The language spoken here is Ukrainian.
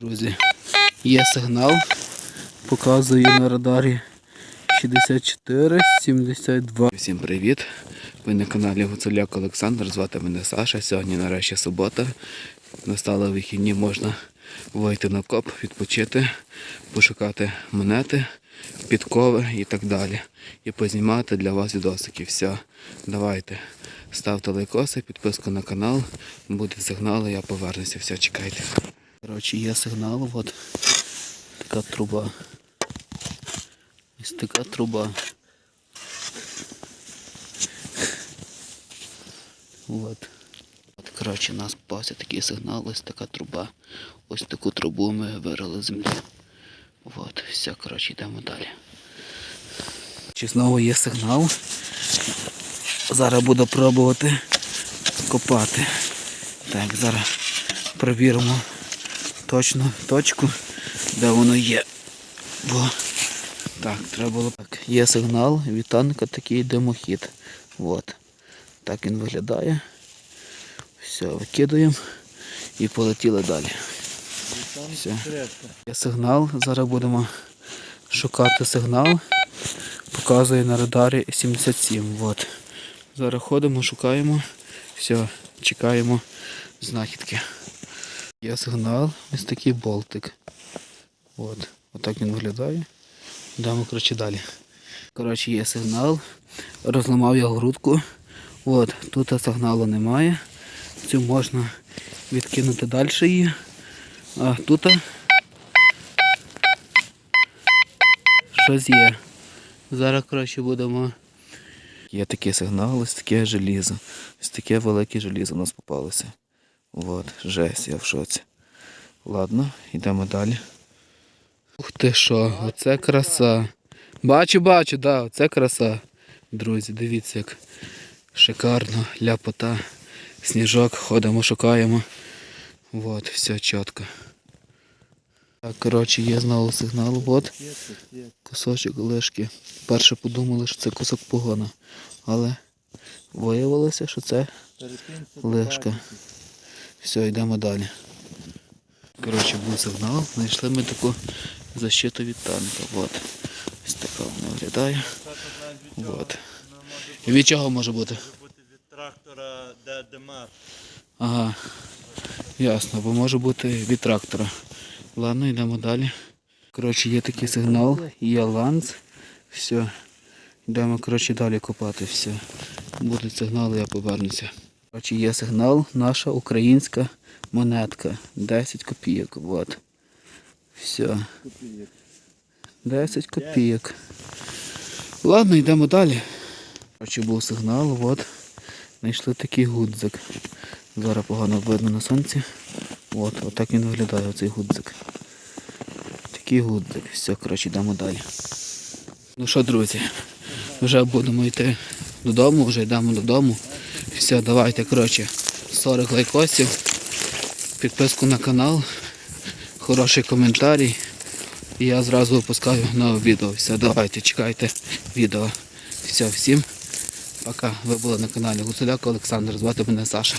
Друзі, є сигнал, показує на радарі 64 72. Всім привіт! Ви на каналі Гуцуляк Олександр. Звати мене Саша. Сьогодні нарешті субота. Настали вихідні, можна вийти на коп, відпочити, пошукати монети, підкови і так далі. І познімати для вас відосики. Все, давайте. Ставте лайкоси, підписку на канал. Буде сигнал, я повернуся. Все, чекайте. Коротше, є сигнал, от така труба. Ось така труба. От. От, коротше, нас попався такий сигнал, ось така труба. Ось таку трубу ми вирили з землі. От, все, коротше, йдемо далі. Чи знову є сигнал? Зараз буду пробувати копати. Так, зараз перевіримо точно точку, де воно є. Бо так, треба було. Так, є сигнал від танка такий димохід. От. Так він виглядає. Все, викидаємо і полетіли далі. Все. Є сигнал. Зараз будемо шукати сигнал. Показує на радарі 77. От. Зараз ходимо, шукаємо. Все, чекаємо знахідки. Є сигнал, ось такий болтик. От. Отак він виглядає. Йдемо, коротше, далі. Коротше, є сигнал. Розламав я грудку. От, тут сигналу немає. Цю можна відкинути далі її. А тут щось є. Зараз, коротше, будемо. Є такий сигнал, ось таке желізо. Ось таке велике желізо у нас попалося. От, жесть, я в шоці. Ладно, йдемо далі. Ух ти що, оце краса. Бачу, бачу, да, оце краса. Друзі, дивіться, як шикарно, ляпота, сніжок, ходимо, шукаємо. От, все чітко. Так, коротше, є знову сигнал. От кусочок лишки. Перше подумали, що це кусок погона. Але виявилося, що це лишка. Все, йдемо далі. Коротше, був сигнал, знайшли ми таку защиту від танка. От. Ось така вона виглядає. От. Від чого може бути? від трактора де Демар. Ага. Ясно, бо може бути від трактора. Ладно, йдемо далі. Коротше, є такий сигнал, є ланц. Все. Йдемо, коротше, далі копати. Все. Будуть сигнали, я повернуся. Коротше, є сигнал, наша українська монетка. 10 копійок. Вот. Все. 10 копійок. Ладно, йдемо далі. Коротше, був сигнал, от. Знайшли такий гудзик. Зараз погано видно на сонці. От, отак він виглядає, оцей гудзик. Такий гудзик. Все, коротше, йдемо далі. Ну що, друзі, вже будемо йти додому, вже йдемо додому. Все, давайте, коротше, 40 лайкосів, підписку на канал, хороший коментарій. І я зразу випускаю нове відео. Все, давайте, чекайте відео. Все, всім пока. Ви були на каналі Гуцуляк Олександр, звати мене Саша.